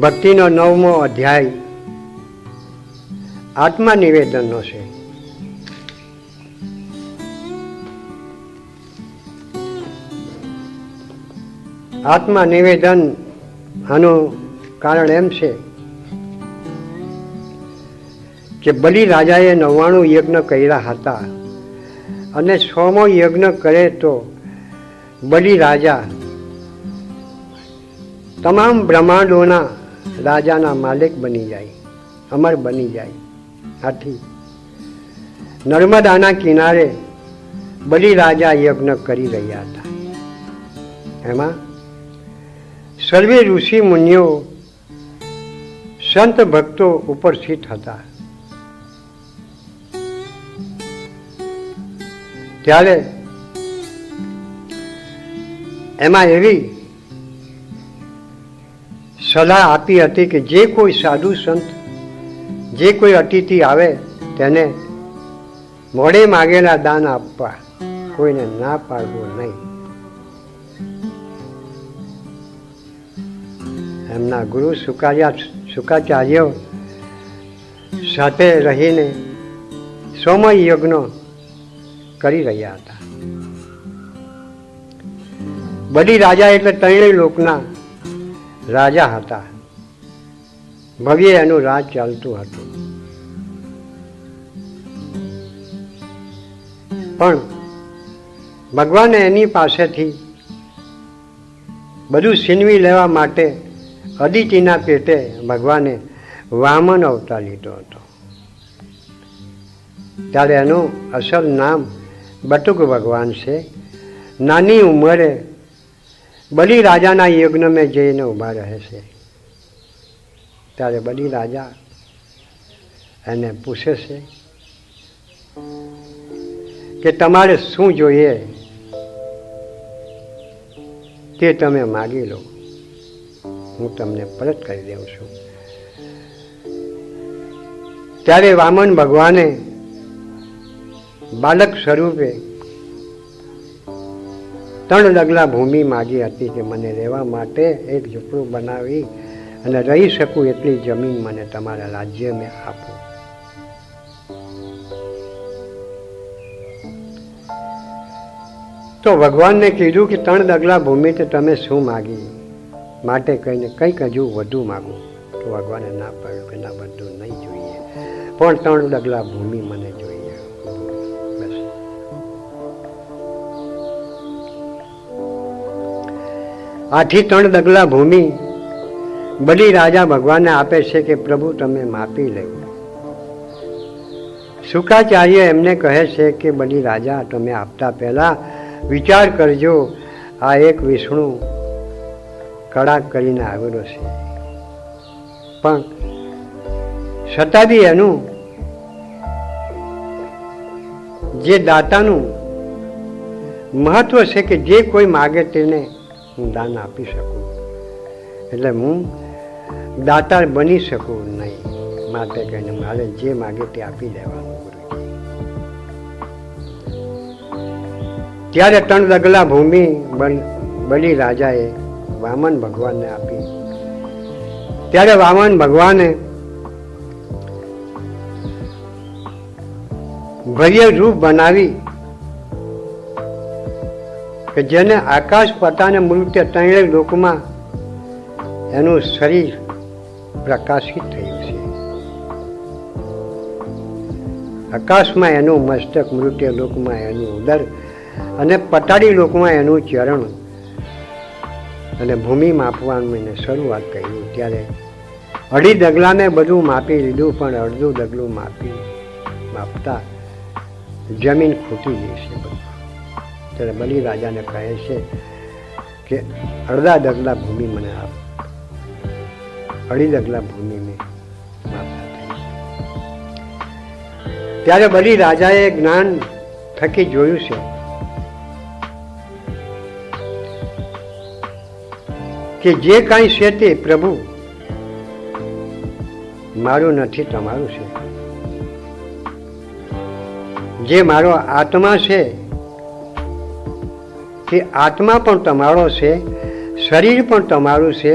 ભક્તિનો નવમો અધ્યાય આત્મા નિવેદનનો છે. આત્મા નિવેદન આનું કારણ એમ છે કે બલિ રાજાએ નવ્વાણું યજ્ઞ કર્યા હતા અને સોમો યજ્ઞ કરે તો બલિ રાજા તમામ બ્રહ્માંડોના રાજાના માલિક બની જાય, અમર બની જાય. આથી નર્મદાના કિનારે બલી રાજા યજ્ઞ કરી રહ્યા હતા. એમાં સર્વે ઋષિ મુનિઓ, સંત ભક્તો ઉપસ્થિત હતા. ત્યારે એમાં એવી સલાહ આપી હતી કે જે કોઈ સાધુ સંત, જે કોઈ અતિથિ આવે તેને મોડે માગેલા દાન આપવા કોઈને ના પાડવું નહીં. એમના ગુરુ સુકાર્યા સુકાચાર્યો સાથે રહીને સોમય યજ્ઞ કરી રહ્યા હતા. બડી રાજા એટલે ત્રણેય લોકના રાજા હતા. ભવ્ય એનું રાજ ચાલતું હતું. પણ ભગવાને એની પાસેથી બધું છીનવી લેવા માટે અદિતિના પેટે ભગવાને વામન અવતાર લીધો હતો. ત્યારે એનું અસલ નામ બટુક ભગવાન છે. નાની ઉંમરે બલિ રાજાના યજ્ઞ મેં જઈને ઊભા રહે છે. ત્યારે બલી રાજા એને પૂછે છે કે તમારે શું જોઈએ? તે તમે માગી લો. હું તમને પરત કરી દઉં છું. ત્યારે વામન ભગવાને બાલક સ્વરૂપે ત્રણ ડગલા ભૂમિ માગી હતી કે મને રહેવા માટે એક ઝૂંપડું બનાવી અને રહી શકું એટલી જમીન મને તમારા રાજ્યમાં આપો. તો ભગવાનને કીધું કે ત્રણ ડગલા ભૂમિ તો તમે શું માગી? માટે કહીને કંઈક હજુ વધુ માગું. તો ભગવાને ના પાડ્યું કે ના, બધું નહીં જોઈએ. પણ ત્રણ ડગલા ભૂમિ મને આથી ત્રણ ડગલા ભૂમિ બલિ રાજા ભગવાનને આપે છે કે પ્રભુ તમે માપી લેવું શુકાચાર્ય એમને કહે છે કે બલિ રાજા, તમે આપતા પહેલા વિચાર કરજો, આ એક વિષ્ણુ કડાક કરીને આવેલો છે. પણ છતાં બી એનું જે દાતાનું મહત્વ છે કે જે કોઈ માગે તેને હું દાન આપી શકું. એટલે હું દાતા બની શકું નહીં. માટે કહીને મારે જે માગે તે આપી દેવાનું ત્યારે ત્રણ ડગલા ભૂમિ બલી રાજાએ વામન ભગવાનને આપી. ત્યારે વામન ભગવાને ભવ્ય રૂપ બનાવી કે જેને આકાશ પતાને મૃત્યુ ત્રણેય લોકમાં એનું શરીર પ્રકાશિત થયું છે. આકાશમાં એનું મસ્તક મૃત્યુ લોકમાં એનું ઉદર અને પટાડી લોકમાં એનું ચરણ અને ભૂમિ માપવાનું એને શરૂઆત કર્યું ત્યારે અઢી ડગલાને બધું માપી લીધું, પણ અડધું ડગલું માપી માપતા જમીન ખૂટી ગઈ છે બધું. ત્યારે બલિ રાજાને કહે છે કે અડધા ડગલા ભૂમિ મને આપ. અઢી ડગલા ભૂમિ મેં ત્યારે બલિ રાજાએ જ્ઞાન થકી જોયું છે. કે જે કાંઈ છે તે પ્રભુ મારું નથી, તમારું છે. જે મારો આત્મા છે તે આત્મા પણ તમારો છે, શરીર પણ તમારું છે,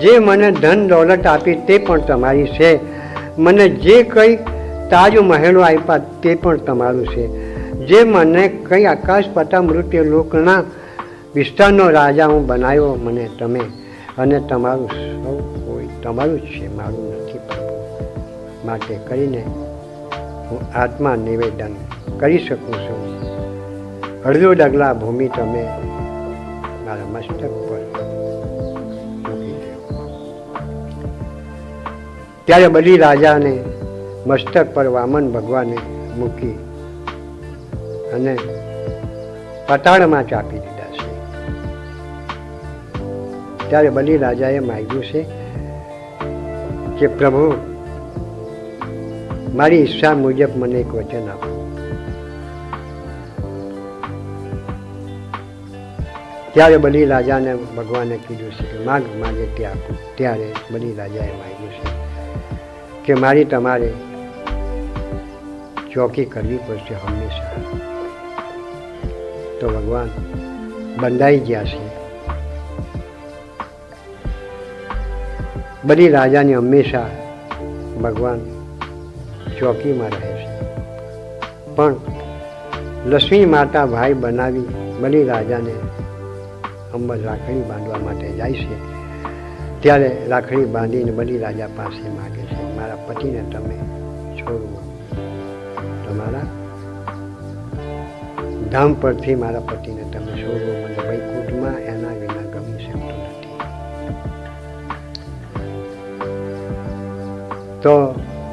જે મને ધન દોલત આપી તે પણ તમારી છે, મને જે કંઈ તાજ મહેલો આપ્યા તે પણ તમારું છે, જે મને કંઈ આકાશ પતા મૃત્યુ લોકના વિસ્તારનો રાજા હું બનાવ્યો મને તમે, અને તમારું સૌ કોઈ તમારું જ છે, મારું નથી માટે કરીને હું આત્મા નિવેદન કરી શકું છું. અડધો ડગલા ભૂમિ તમે મારા મસ્તક પર ત્યારે બલી રાજાને મસ્તક પર વામન ભગવાને મૂકી અને પતાળમાં ચાપી દીધા છે. ત્યારે બલી રાજાએ માગ્યું છે કે પ્રભુ, મારી ઈચ્છા મુજબ મને એક વચન આપો. ત્યારે બલી રાજાને ભગવાને કીધું છે કે માગ, માગે તે. આપું ત્યારે બલી રાજાએ માગ્યું છે કે મારી તમારે ચોકી કરવી પડશે હંમેશા. તો ભગવાન બંધાઈ ગયા છે. બલી રાજાને હંમેશા ભગવાન ચોકીમાં રહે છે. પણ લક્ષ્મી માતા ભાઈ બનાવી બલી રાજાને અંબર રાખડી બાંધવા માટે જાય છે. ત્યારે રાખડી બાંધીને બલી રાજા પાસે માગે છે, મારા પતિને તમે છોડવો તમારા ધામ પરથી મારા પતિને તમે છોડવો મને વૈકુંઠમાં એના વિના ગમી શકતું નથી. તો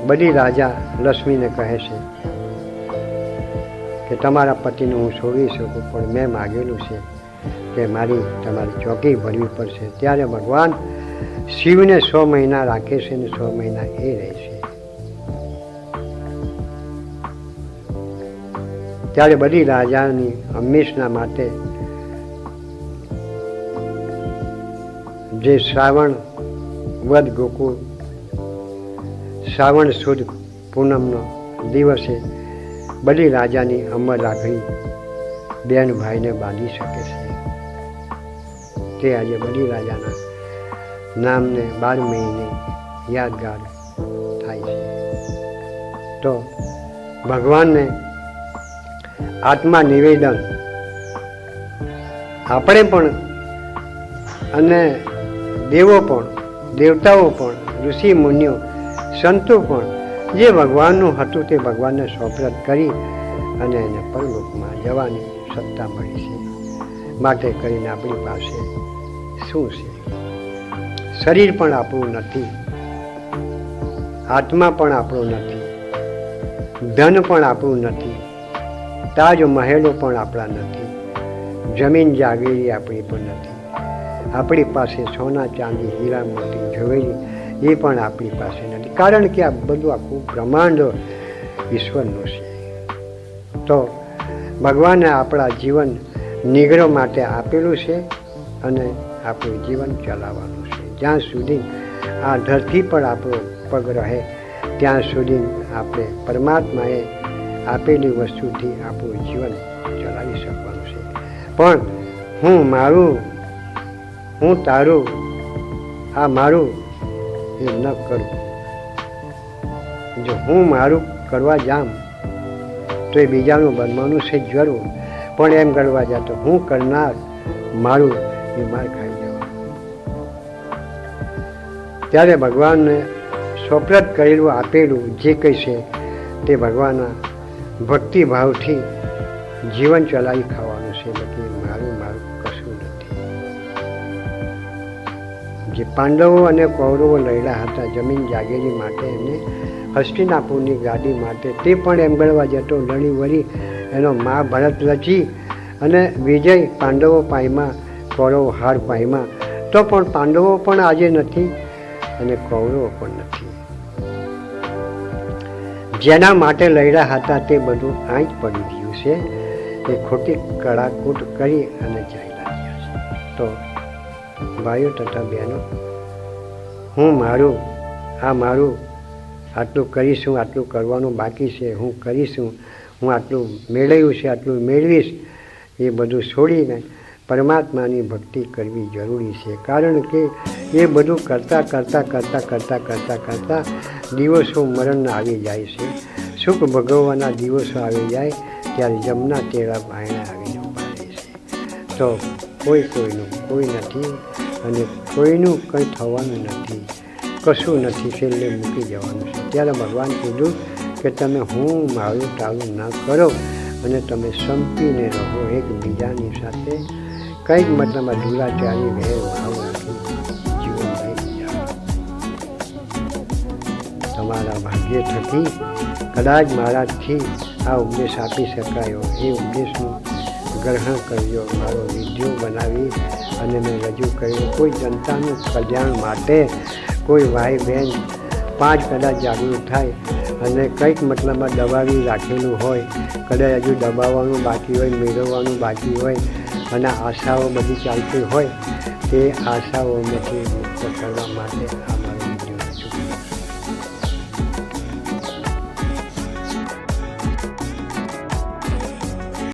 બલી રાજા લક્ષ્મીને કહે છે કે, તમારા પતિને હું છોડી શકું, પણ મેં માગેલું છે કે મારી, તમારી ચોકી ભરવી પડશે. ત્યારે ભગવાન શિવને સો મહિના રાખે છે ને સો મહિના એ રહે ત્યારે બધી રાજાની હંમેશના માટે જે શ્રાવણ વદ ગોકુળ, શ્રાવણ સુદ પૂનમનો દિવસે બધી રાજાની અમર રાખડી બેન ભાઈને બાંધી શકે છે. તે આજે બલી રાજાના નામને બાર મહિને યાદગાર થાય છે. તો ભગવાનને આત્મા નિવેદન આપણે પણ અને દેવો પણ, દેવતાઓ પણ, ઋષિ મુનિઓ, સંતો પણ જે ભગવાનનું હતું તે ભગવાનને સોપરત કરી અને એને પરલોકમાં જવાની સત્તા મળી છે. માટે કરીને આપણી પાસે શું છે? શરીર પણ આપણું નથી. આત્મા પણ આપણું નથી. ધન પણ આપણું નથી. તાજ મહેલો પણ આપણા નથી. જમીન જાગીરી આપણી પણ નથી. આપણી પાસે સોના ચાંદી, હીરા, મોતી, ઝવેરી એ પણ આપણી પાસે નથી. કારણ કે આ બધું આખું બ્રહ્માંડ ઈશ્વરનું છે. તો ભગવાને આપણા જીવન નિગ્રહ માટે આપેલું છે અને આપણું જીવન ચલાવવાનું છે. જ્યાં સુધી આ ધરતી પર આપણો પગ રહે, ત્યાં સુધી આપણે પરમાત્માએ આપેલી વસ્તુથી આપણું જીવન ચલાવી શકવાનું છે. પણ હું મારું, હું તારું, આ મારું એ ન કરું. જો હું મારું કરવા જામ તો એ બીજાનું બનવાનું છે જરૂર. પણ એમ કરવા જાતો હું કરનાર મારું એ માર ખાઈ ત્યારે ભગવાનને સોપ્રત કરેલું, આપેલું જે કંઈ છે તે ભગવાનના ભક્તિભાવથી જીવન ચલાવી ખાવાનું છે, બાકી મારું મારું કશું નથી. જે પાંડવો અને કૌરવો લડ્યા હતા જમીન જાગેરી માટે એમને હસ્તિનાપુરની ગાડી માટે, તે પણ એમ ગણવા જતો લડી વળી એનો મહાભારત રચી અને વિજય પાંડવો પાયમાં, કૌરવો હાર પાયમાં. તો પણ પાંડવો પણ આજે નથી. અને કૌરવો પણ નથી. જેના માટે લડ્યા હતા તે બધું આંચ પડી ગયું છે. એ ખોટી કળાકૂટ કરી અને જઈ લાગ્યા છે. તો ભાઈઓ તથા બહેનો, હું મારું, આ મારું, આટલું કરીશું, આટલું કરવાનું બાકી છે, હું કરીશું, હું આટલું મેળવ્યું છે, આટલું મેળવીશ, એ બધું છોડીને પરમાત્માની ભક્તિ કરવી જરૂરી છે. કારણ કે એ બધું કરતાં કરતાં કરતાં કરતાં કરતાં કરતાં દિવસો મરણ આવી જાય છે. સુખ ભોગવવાના દિવસો આવી જાય ત્યારે જમના તેડા પાયણે આવીને ઊભા રહે છે. તો કોઈ કોઈનું કોઈ નથી અને કોઈનું કંઈ થવાનું નથી. કશું નથી, છેલ્લે મૂકી જવાનું છે. ત્યારે ભગવાન કીધું કે તમે હું, મારું ટાળું ના કરો અને તમે સંપીને રહો એકબીજાની સાથે. કંઈક મતલબમાં દુરાચારી ભેર ભાવ તમારા ભાગ્ય થકી કદાચ મારાથી આ ઉપદેશ આપી શકાયો. એ ઉપદેશનું ગ્રહણ કર્યો. મારો વીડિયો બનાવી અને મેં રજૂ કર્યો. કોઈ જનતાનું કલ્યાણ માટે કોઈ ભાઈ બહેન પાંચ કદાચ જાગૃત થાય અને કંઈક મતલબમાં દબાવી રાખેલું હોય, કદાચ હજુ દબાવવાનું બાકી હોય, મેળવવાનું બાકી હોય અને આશાઓ બધી ચાલતી હોય, તે આશાઓમાંથી મુક્ત કરવા માટે